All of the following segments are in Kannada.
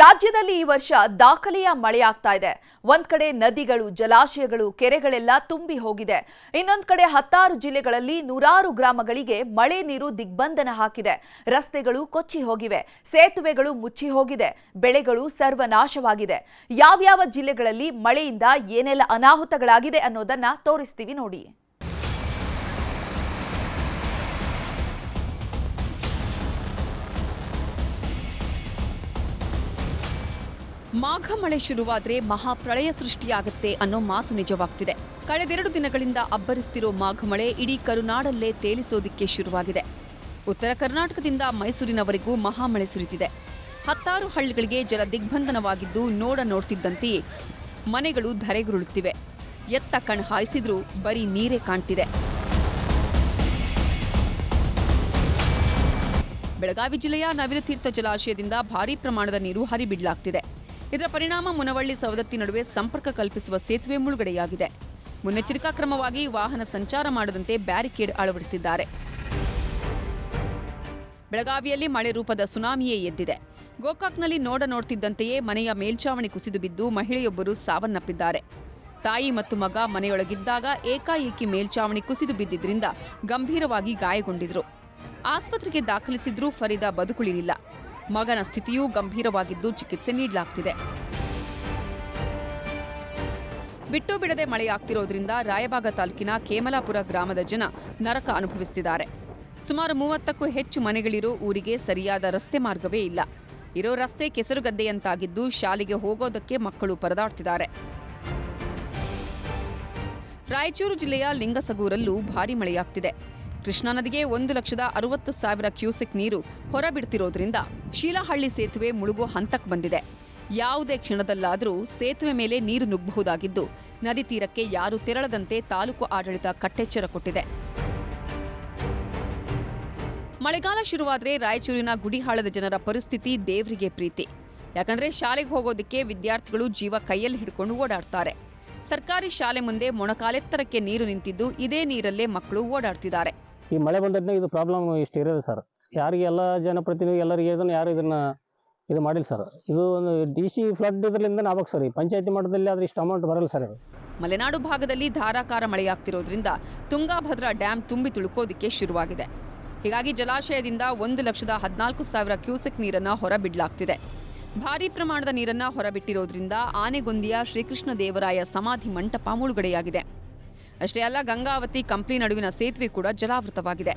ರಾಜ್ಯದಲ್ಲಿ ಈ ವರ್ಷ ದಾಖಲೆಯ ಮಳೆಯಾಗ್ತಾ ಇದೆ. ಒಂದ್ ಕಡೆ ನದಿಗಳು, ಜಲಾಶಯಗಳು, ಕೆರೆಗಳೆಲ್ಲ ತುಂಬಿ ಹೋಗಿದೆ. ಇನ್ನೊಂದ್ ಕಡೆ ಹತ್ತಾರು ಜಿಲ್ಲೆಗಳಲ್ಲಿ ನೂರಾರು ಗ್ರಾಮಗಳಿಗೆ ಮಳೆ ನೀರು ದಿಗ್ಬಂಧನ ಹಾಕಿದೆ. ರಸ್ತೆಗಳು ಕೊಚ್ಚಿ ಹೋಗಿವೆ. ಸೇತುವೆಗಳು ಮುಚ್ಚಿ ಹೋಗಿದೆ. ಬೆಳೆಗಳು ಸರ್ವನಾಶವಾಗಿದೆ. ಯಾವ್ಯಾವ ಜಿಲ್ಲೆಗಳಲ್ಲಿ ಮಳೆಯಿಂದ ಏನೆಲ್ಲ ಅನಾಹುತಗಳಾಗಿದೆ ಅನ್ನೋದನ್ನ ತೋರಿಸ್ತೀವಿ ನೋಡಿ. ಮಾಘ ಮಳೆ ಶುರುವಾದ್ರೆ ಮಹಾಪ್ರಳಯ ಸೃಷ್ಟಿಯಾಗುತ್ತೆ ಅನ್ನೋ ಮಾತು ನಿಜವಾಗ್ತಿದೆ. ಕಳೆದೆರಡು ದಿನಗಳಿಂದ ಅಬ್ಬರಿಸ್ತಿರೋ ಮಾಘ ಮಳೆ ಇಡೀ ಕರುನಾಡಲ್ಲೇ ತೇಲಿಸೋದಿಕ್ಕೆ ಶುರುವಾಗಿದೆ. ಉತ್ತರ ಕರ್ನಾಟಕದಿಂದ ಮೈಸೂರಿನವರೆಗೂ ಮಹಾಮಳೆ ಸುರಿತಿದೆ. ಹತ್ತಾರು ಹಳ್ಳಿಗಳಿಗೆ ಜಲ ದಿಗ್ಬಂಧನವಾಗಿದ್ದು ನೋಡ ನೋಡ್ತಿದ್ದಂತೆಯೇ ಮನೆಗಳು ಧರೆಗುರುಳುತ್ತಿವೆ. ಎತ್ತ ಕಣ್ ಹಾಯಿಸಿದ್ರೂ ಬರೀ ನೀರೇ ಕಾಣ್ತಿದೆ. ಬೆಳಗಾವಿ ಜಿಲ್ಲೆಯ ನವಿಲತೀರ್ಥ ಜಲಾಶಯದಿಂದ ಭಾರೀ ಪ್ರಮಾಣದ ನೀರು ಹರಿಬಿಡಲಾಗ್ತಿದೆ. ಇದರ ಪರಿಣಾಮ ಮುನವಳ್ಳಿ ಸವದತ್ತಿ ನಡುವೆ ಸಂಪರ್ಕ ಕಲ್ಪಿಸುವ ಸೇತುವೆ ಮುಳುಗಡೆಯಾಗಿದೆ. ಮುನ್ನೆಚ್ಚರಿಕಾ ಕ್ರಮವಾಗಿ ವಾಹನ ಸಂಚಾರ ಮಾಡದಂತೆ ಬ್ಯಾರಿಕೇಡ್ ಅಳವಡಿಸಿದ್ದಾರೆ. ಬೆಳಗಾವಿಯಲ್ಲಿ ಮಳೆ ರೂಪದ ಸುನಾಮಿಯೇ ಎದ್ದಿದೆ. ಗೋಕಾಕ್ನಲ್ಲಿ ನೋಡ ನೋಡ್ತಿದ್ದಂತೆಯೇ ಮನೆಯ ಮೇಲ್ಛಾವಣಿ ಕುಸಿದು ಬಿದ್ದು ಮಹಿಳೆಯೊಬ್ಬರು ಸಾವನ್ನಪ್ಪಿದ್ದಾರೆ. ತಾಯಿ ಮತ್ತು ಮಗ ಮನೆಯೊಳಗಿದ್ದಾಗ ಏಕಾಏಕಿ ಮೇಲ್ಛಾವಣಿ ಕುಸಿದು ಬಿದ್ದಿದ್ದರಿಂದ ಗಂಭೀರವಾಗಿ ಗಾಯಗೊಂಡಿದ್ರು. ಆಸ್ಪತ್ರೆಗೆ ದಾಖಲಿಸಿದ್ರೂ ಫರೀದಾ ಬದುಕುಳಿಲಿಲ್ಲ. ಮಗನ ಸ್ಥಿತಿಯೂ ಗಂಭೀರವಾಗಿದ್ದು ಚಿಕಿತ್ಸೆ ನೀಡಲಾಗ್ತಿದೆ. ಬಿಟ್ಟು ಬಿಡದೆ ಮಳೆಯಾಗ್ತಿರೋದ್ರಿಂದ ರಾಯಬಾಗ ತಾಲೂಕಿನ ಕೇಮಲಾಪುರ ಗ್ರಾಮದ ಜನ ನರಕ ಅನುಭವಿಸುತ್ತಿದ್ದಾರೆ ಸುಮಾರು ಮೂವತ್ತಕ್ಕೂ ಹೆಚ್ಚು ಮನೆಗಳಿರೋ ಊರಿಗೆ ಸರಿಯಾದ ರಸ್ತೆ ಮಾರ್ಗವೇ ಇಲ್ಲ. ಇರೋ ರಸ್ತೆ ಕೆಸರುಗದ್ದೆಯಂತಾಗಿದ್ದು ಶಾಲೆಗೆ ಹೋಗೋದಕ್ಕೆ ಮಕ್ಕಳು ಪರದಾಡ್ತಿದ್ದಾರೆ. ರಾಯಚೂರು ಜಿಲ್ಲೆಯ ಲಿಂಗಸಗೂರಲ್ಲೂ ಭಾರೀ ಮಳೆಯಾಗ್ತಿದೆ. ಕೃಷ್ಣಾ ನದಿಗೆ ಒಂದು ಲಕ್ಷದ ಅರವತ್ತು ಸಾವಿರ ಕ್ಯೂಸೆಕ್ ನೀರು ಹೊರಬಿಡ್ತಿರೋದ್ರಿಂದ ಶೀಲಹಳ್ಳಿ ಸೇತುವೆ ಮುಳುಗುವ ಹಂತಕ್ಕೆ ಬಂದಿದೆ. ಯಾವುದೇ ಕ್ಷಣದಲ್ಲಾದರೂ ಸೇತುವೆ ಮೇಲೆ ನೀರು ನುಗ್ಗಬಹುದಾಗಿದ್ದು, ನದಿ ತೀರಕ್ಕೆ ಯಾರು ತೆರಳದಂತೆ ತಾಲೂಕು ಆಡಳಿತ ಕಟ್ಟೆಚ್ಚರ ಕೊಟ್ಟಿದೆ. ಮಳೆಗಾಲ ಶುರುವಾದರೆ ರಾಯಚೂರಿನ ಗುಡಿಹಾಳದ ಜನರ ಪರಿಸ್ಥಿತಿ ದೇವರಿಗೆ ಪ್ರೀತಿ. ಯಾಕಂದ್ರೆ ಶಾಲೆಗೆ ಹೋಗೋದಕ್ಕೆ ವಿದ್ಯಾರ್ಥಿಗಳು ಜೀವ ಕೈಯಲ್ಲಿ ಹಿಡ್ಕೊಂಡು ಓಡಾಡ್ತಾರೆ. ಸರ್ಕಾರಿ ಶಾಲೆ ಮುಂದೆ ಮೊಣಕಾಲೆತ್ತರಕ್ಕೆ ನೀರು ನಿಂತಿದ್ದು ಇದೇ ನೀರಲ್ಲೇ ಮಕ್ಕಳು ಓಡಾಡ್ತಿದ್ದಾರೆ. ಈ ಮಳೆ ಬಂದದ್ನೇ ಇದು ಪ್ರಾಬ್ಲಮ್ ಇಷ್ಟು ಇರೋದು ಸರ್ ಯಾರಿಗೆ ಎಲ್ಲ ಜನಪ್ರತಿನಿಧಿ ಎಲ್ಲರಿಗೆ ಹೇಳಿದ್ರು ಯಾರು ಇದನ್ನು ಇದು ಮಾಡಿಲ್ಲ ಸರ್ ಇದು ಒಂದು ಡಿ ಸಿ ಫ್ಲಡ್ ಇದರಿಂದ ಆಗ್ಬೇಕು ಸರ್ ಈ ಪಂಚಾಯತಿ ಮಟ್ಟದಲ್ಲಿ ಆದರೆ ಇಷ್ಟು ಅಮೌಂಟ್ ಬರಲ್ಲ ಸರ್ ಇದು. ಮಲೆನಾಡು ಭಾಗದಲ್ಲಿ ಧಾರಾಕಾರ ಮಳೆಯಾಗ್ತಿರೋದ್ರಿಂದ ತುಂಗಾಭದ್ರಾ ಡ್ಯಾಮ್ ತುಂಬಿ ತುಳುಕೋದಿಕ್ಕೆ ಶುರುವಾಗಿದೆ. ಹೀಗಾಗಿ ಜಲಾಶಯದಿಂದ ಒಂದು ಲಕ್ಷದ ಹದಿನಾಲ್ಕು ಸಾವಿರ ಕ್ಯೂಸೆಕ್ ನೀರನ್ನು ಹೊರಬಿಡಲಾಗ್ತಿದೆ. ಭಾರೀ ಪ್ರಮಾಣದ ನೀರನ್ನು ಹೊರಬಿಟ್ಟಿರೋದ್ರಿಂದ ಆನೆಗೊಂದಿಯ ಶ್ರೀಕೃಷ್ಣ ದೇವರಾಯ ಸಮಾಧಿ ಮಂಟಪ ಮುಳುಗಡೆಯಾಗಿದೆ. ಅಷ್ಟೇ ಅಲ್ಲ, ಗಂಗಾವತಿ ಕಂಪ್ಲಿ ನಡುವಿನ ಸೇತುವೆ ಕೂಡ ಜಲಾವೃತವಾಗಿದೆ.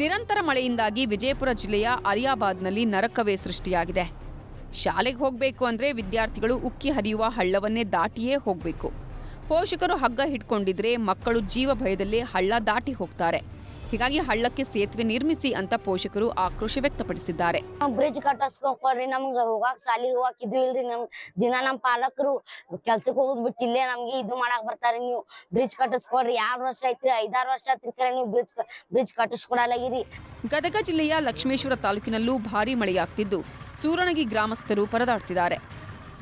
ನಿರಂತರ ಮಳೆಯಿಂದಾಗಿ ವಿಜಯಪುರ ಜಿಲ್ಲೆಯ ಅರಿಯಾಬಾದ್ನಲ್ಲಿ ನರಕವೇ ಸೃಷ್ಟಿಯಾಗಿದೆ. ಶಾಲೆಗೆ ಹೋಗಬೇಕು ಅಂದರೆ ವಿದ್ಯಾರ್ಥಿಗಳು ಉಕ್ಕಿ ಹರಿಯುವ ಹಳ್ಳವನ್ನೇ ದಾಟಿಯೇ ಹೋಗಬೇಕು. ಪೋಷಕರು ಹಗ್ಗ ಹಿಡ್ಕೊಂಡಿದ್ರೆ ಮಕ್ಕಳು ಜೀವ ಭಯದಲ್ಲಿ ಹಳ್ಳ ದಾಟಿ ಹೋಗ್ತಾರೆ. ಹೀಗಾಗಿ ಹಳ್ಳಕ್ಕೆ ಸೇತುವೆ ನಿರ್ಮಿಸಿ ಅಂತ ಪೋಷಕರು ಆಕ್ರೋಶ ವ್ಯಕ್ತಪಡಿಸಿದ್ದಾರೆ. ಬ್ರಿಡ್ಜ್ ಕಟ್ಟಿಸ್ಕೊಡ್ರಿ ನಮ್ಗ ಹೋಗಾಕ ಸಾಲಿ ಹೋಗಾಕ ಇದು ಇಲ್ರಿ ನಮ್ ದಿನ ನಮ್ ಪಾಲಕರು ಕೆಲ್ಸಕ್ಕೆ ಹೋಗ್ಬಿಟ್ಟು ಇಲ್ಲೇ ನಮ್ಗೆ ಇದು ಮಾಡಾಕ್ ಬರ್ತಾರೆ. ನೀವು ಬ್ರಿಡ್ಜ್ ಕಟ್ಟಿಸ್ಕೊಡ್ರಿ ಯಾರ್ ವರ್ಷ ಐತ್ರಿ ಐದಾರು ವರ್ಷ ಆತ್ರಿ ನೀವು ಬ್ರಿಡ್ಜ್ ಬ್ರಿಡ್ಜ್ ಕಟ್ಟಿಸ್ಕೊಡಲಾಗಿರಿ. ಗದಗ ಜಿಲ್ಲೆಯ ಲಕ್ಷ್ಮೇಶ್ವರ ತಾಲೂಕಿನಲ್ಲೂ ಭಾರಿ ಮಳೆಯಾಗ್ತಿದ್ದು. ಸೂರಣಗಿ ಗ್ರಾಮಸ್ಥರು ಪರದಾಡ್ತಿದ್ದಾರೆ.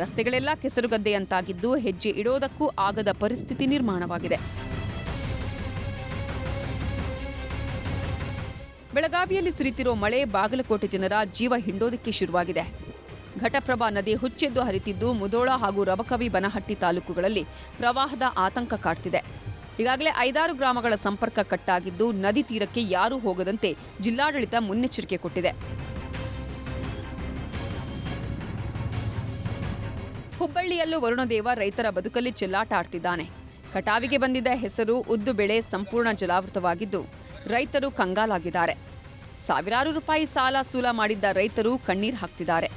ರಸ್ತೆಗಳೆಲ್ಲ ಕೆಸರುಗದ್ದೆಯಂತಾಗಿದ್ದು ಹೆಜ್ಜೆ ಇಡೋದಕ್ಕೂ ಆಗದ ಪರಿಸ್ಥಿತಿ ನಿರ್ಮಾಣವಾಗಿದೆ. ಬೆಳಗಾವಿಯಲ್ಲಿ ಸುರಿತಿರುವ ಮಳೆ ಬಾಗಲಕೋಟೆ ಜನರ ಜೀವ ಹಿಂಡೋದಕ್ಕೆ ಶುರುವಾಗಿದೆ. ಘಟಪ್ರಭಾ ನದಿ ಹುಚ್ಚೆದ್ದು ಹರಿತಿದ್ದು ಮುದೋಳ ಹಾಗೂ ರಬಕವಿ ಬನಹಟ್ಟಿ ತಾಲೂಕುಗಳಲ್ಲಿ ಪ್ರವಾಹದ ಆತಂಕ ಕಾಡ್ತಿದೆ. ಈಗಾಗಲೇ ಐದಾರು ಗ್ರಾಮಗಳ ಸಂಪರ್ಕ ಕಟ್ಟಾಗಿದ್ದು ನದಿ ತೀರಕ್ಕೆ ಯಾರೂ ಹೋಗದಂತೆ ಜಿಲ್ಲಾಡಳಿತ ಮುನ್ನೆಚ್ಚರಿಕೆ ಕೊಟ್ಟಿದೆ. ಹುಬ್ಬಳ್ಳಿಯಲ್ಲೂ ವರುಣದೇವ ರೈತರ ಬದುಕಲ್ಲಿ ಚೆಲ್ಲಾಟ ಆಡ್ತಿದ್ದಾನೆ. ಕಟಾವಿಗೆ ಬಂದಿದ್ದ ಹೆಸರು ಉದ್ದು ಬೆಳೆ ಸಂಪೂರ್ಣ ಜಲಾವೃತವಾಗಿದ್ದು ರೈತರು ಕಂಗಾಲಾಗಿದ್ದಾರೆ. ಸಾವಿರಾರು ರೂಪಾಯಿ ಸಾಲ ಸೂಲ ಮಾಡಿದ್ದ ರೈತರು ಕಣ್ಣೀರು ಹಾಕ್ತಿದ್ದಾರೆ.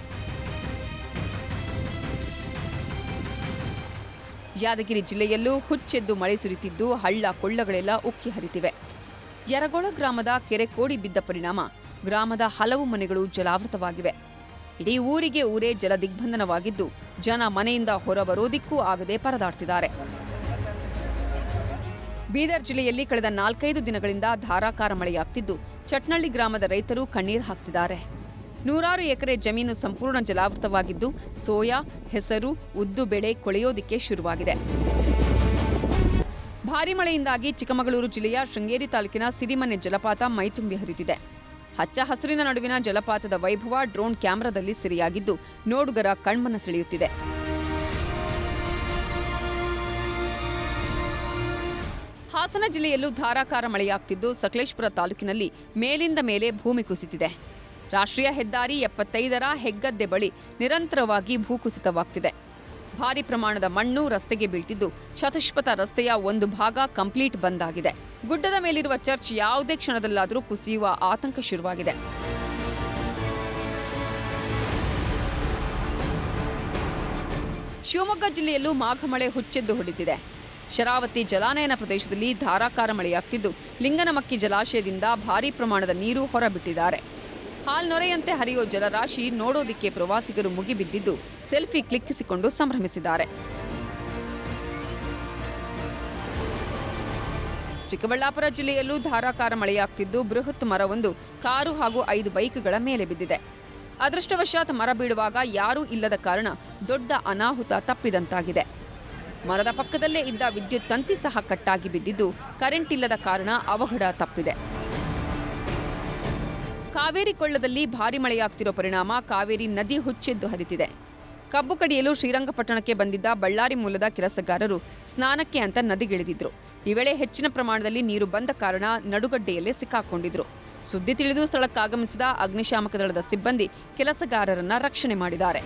ಯಾದಗಿರಿ ಜಿಲ್ಲೆಯಲ್ಲೂ ಹುಚ್ಚೆದ್ದು ಮಳೆ ಸುರಿತಿದ್ದು ಹಳ್ಳ ಕೊಳ್ಳಗಳೆಲ್ಲ ಉಕ್ಕಿ ಹರಿತಿವೆ. ಯರಗೋಳ ಗ್ರಾಮದ ಕೆರೆ ಕೋಡಿ ಬಿದ್ದ ಪರಿಣಾಮ ಗ್ರಾಮದ ಹಲವು ಮನೆಗಳು ಜಲಾವೃತವಾಗಿವೆ. ಇಡೀ ಊರಿಗೆ ಊರೇ ಜಲ ದಿಗ್ಬಂಧನವಾಗಿದ್ದು ಜನ ಮನೆಯಿಂದ ಹೊರಬರೋದಿಕ್ಕೂ ಆಗದೆ ಪರದಾಡ್ತಿದ್ದಾರೆ. ಬೀದರ್ ಜಿಲ್ಲೆಯಲ್ಲಿ ಕಳೆದ ನಾಲ್ಕೈದು ದಿನಗಳಿಂದ ಧಾರಾಕಾರ ಮಳೆಯಾಗ್ತಿದ್ದು, ಚಟ್ನಳ್ಳಿ ಗ್ರಾಮದ ರೈತರು ಕಣ್ಣೀರು ಹಾಕ್ತಿದ್ದಾರೆ. ನೂರಾರು ಎಕರೆ ಜಮೀನು ಸಂಪೂರ್ಣ ಜಲಾವೃತವಾಗಿದ್ದು, ಸೋಯಾ, ಹೆಸರು, ಉದ್ದು ಬೆಳೆ ಕೊಳೆಯೋದಿಕ್ಕೆ ಶುರುವಾಗಿದೆ. ಭಾರೀ ಮಳೆಯಿಂದಾಗಿ ಚಿಕ್ಕಮಗಳೂರು ಜಿಲ್ಲೆಯ ಶೃಂಗೇರಿ ತಾಲೂಕಿನ ಸಿರಿಮನೆ ಜಲಪಾತ ಮೈತುಂಬಿ ಹರಿದಿದೆ. ಹಚ್ಚ ಹಸಿರಿನ ನಡುವಿನ ಜಲಪಾತದ ವೈಭವ ಡ್ರೋನ್ ಕ್ಯಾಮೆರಾದಲ್ಲಿ ಸೆರೆಯಾಗಿದ್ದು, ನೋಡುಗರ ಕಣ್ಮನ ಸೆಳೆಯುತ್ತಿದೆ. ಹಾಸನ ಜಿಲ್ಲೆಯಲ್ಲೂ ಧಾರಾಕಾರ ಮಳೆಯಾಗ್ತಿದ್ದು. ಸಕಲೇಶ್ಪುರ ತಾಲೂಕಿನಲ್ಲಿ ಮೇಲಿಂದ ಮೇಲೆ ಭೂಮಿ ಕುಸಿತಿದೆ. ರಾಷ್ಟ್ರೀಯ ಹೆದ್ದಾರಿ ಎಪ್ಪತ್ತೈದರ ಹೆಗ್ಗದ್ದೆ ಬಳಿ ನಿರಂತರವಾಗಿ ಭೂಕುಸಿತವಾಗ್ತಿದೆ ಭಾರಿ ಪ್ರಮಾಣದ ಮಣ್ಣು ರಸ್ತೆಗೆ ಬೀಳ್ತಿದ್ದು. ಚತುಷ್ಪಥ ರಸ್ತೆಯ ಒಂದು ಭಾಗ ಕಂಪ್ಲೀಟ್ ಬಂದ್ ಆಗಿದೆ. ಗುಡ್ಡದ ಮೇಲಿರುವ ಚರ್ಚ್ ಯಾವುದೇ ಕ್ಷಣದಲ್ಲಾದರೂ ಕುಸಿಯುವ ಆತಂಕ ಶುರುವಾಗಿದೆ. ಶಿವಮೊಗ್ಗ ಜಿಲ್ಲೆಯಲ್ಲೂ ಮಾಘಮಳೆ ಹುಚ್ಚೆದ್ದು ಹೊಡಿತಿದೆ. ಶರಾವತಿ ಜಲಾನಯನ ಪ್ರದೇಶದಲ್ಲಿ ಧಾರಾಕಾರ ಮಳೆಯಾಗ್ತಿದ್ದು, ಲಿಂಗನಮಕ್ಕಿ ಜಲಾಶಯದಿಂದ ಭಾರೀ ಪ್ರಮಾಣದ ನೀರು ಹೊರಬಿಟ್ಟಿದ್ದಾರೆ. ಹಾಲ್ನೊರೆಯಂತೆ ಹರಿಯೋ ಜಲರಾಶಿ ನೋಡೋದಿಕ್ಕೆ ಪ್ರವಾಸಿಗರು ಮುಗಿಬಿದ್ದಿದ್ದು, ಸೆಲ್ಫಿ ಕ್ಲಿಕ್ಕಿಸಿಕೊಂಡು ಸಂಭ್ರಮಿಸಿದ್ದಾರೆ. ಚಿಕ್ಕಬಳ್ಳಾಪುರ ಜಿಲ್ಲೆಯಲ್ಲೂ ಧಾರಾಕಾರ ಮಳೆಯಾಗ್ತಿದ್ದು, ಬೃಹತ್ ಮರವೊಂದು, ಕಾರು ಹಾಗೂ ಐದು ಬೈಕ್ಗಳ ಮೇಲೆ ಬಿದ್ದಿದೆ. ಅದೃಷ್ಟವಶಾತ್ ಮರ ಬೀಳುವಾಗ ಯಾರೂ ಇಲ್ಲದ ಕಾರಣ ದೊಡ್ಡ ಅನಾಹುತ ತಪ್ಪಿದಂತಾಗಿದೆ. ಮರದ ಪಕ್ಕದಲ್ಲೇ ಇದ್ದ ವಿದ್ಯುತ್ ತಂತಿ ಸಹ ಕಟ್ಟಾಗಿ ಬಿದ್ದಿದ್ದು ಕರೆಂಟ್ ಇಲ್ಲದ ಕಾರಣ ಅವಘಡ ತಪ್ಪಿದೆ. ಕಾವೇರಿ ಕೊಳ್ಳದಲ್ಲಿ ಭಾರಿ ಮಳೆಯಾಗ್ತಿರೋ ಪರಿಣಾಮ ಕಾವೇರಿ ನದಿ ಹುಚ್ಚೆದ್ದು ಹರಿತಿದೆ. ಕಬ್ಬು ಕಡಿಯಲು ಶ್ರೀರಂಗಪಟ್ಟಣಕ್ಕೆ ಬಂದಿದ್ದ ಬಳ್ಳಾರಿ ಮೂಲದ ಕೆಲಸಗಾರರು ಸ್ನಾನಕ್ಕೆ ಅಂತ ನದಿಗಿಳಿದಿದ್ರು. ಈ ವೇಳೆ ಹೆಚ್ಚಿನ ಪ್ರಮಾಣದಲ್ಲಿ ನೀರು ಬಂದ ಕಾರಣ ನಡುಗಡ್ಡೆಯಲ್ಲೇ ಸಿಕ್ಕಾಕೊಂಡಿದ್ರು. ಸುದ್ದಿ ತಿಳಿದು ಸ್ಥಳಕ್ಕಾಗಮಿಸಿದ ಅಗ್ನಿಶಾಮಕ ದಳದ ಸಿಬ್ಬಂದಿ ಕೆಲಸಗಾರರನ್ನ ರಕ್ಷಣೆ ಮಾಡಿದ್ದಾರೆ.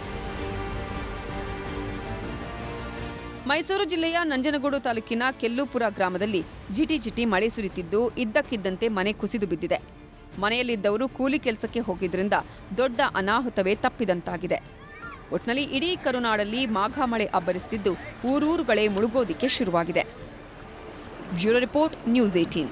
ಮೈಸೂರು ಜಿಲ್ಲೆಯ ನಂಜನಗೂಡು ತಾಲೂಕಿನ ಕೆಲ್ಲೂಪುರ ಗ್ರಾಮದಲ್ಲಿ ಜಿಟಿಜಿಟಿ ಮಳೆ ಸುರಿತಿದ್ದು ಇದ್ದಕ್ಕಿದ್ದಂತೆ ಮನೆ ಕುಸಿದು ಬಿದ್ದಿದೆ. ಮನೆಯಲ್ಲಿದ್ದವರು ಕೂಲಿ ಕೆಲಸಕ್ಕೆ ಹೋಗಿದ್ದರಿಂದ ದೊಡ್ಡ ಅನಾಹುತವೇ ತಪ್ಪಿದಂತಾಗಿದೆ. ಒಟ್ನಲ್ಲಿ ಇಡೀ ಕರುನಾಡಲ್ಲಿ ಮಾಘ ಮಳೆ ಅಬ್ಬರಿಸುತ್ತಿದ್ದು ಊರೂರುಗಳೇ ಮುಳುಗೋದಿಕ್ಕೆ ಶುರುವಾಗಿದೆ. Bureau report news eighteen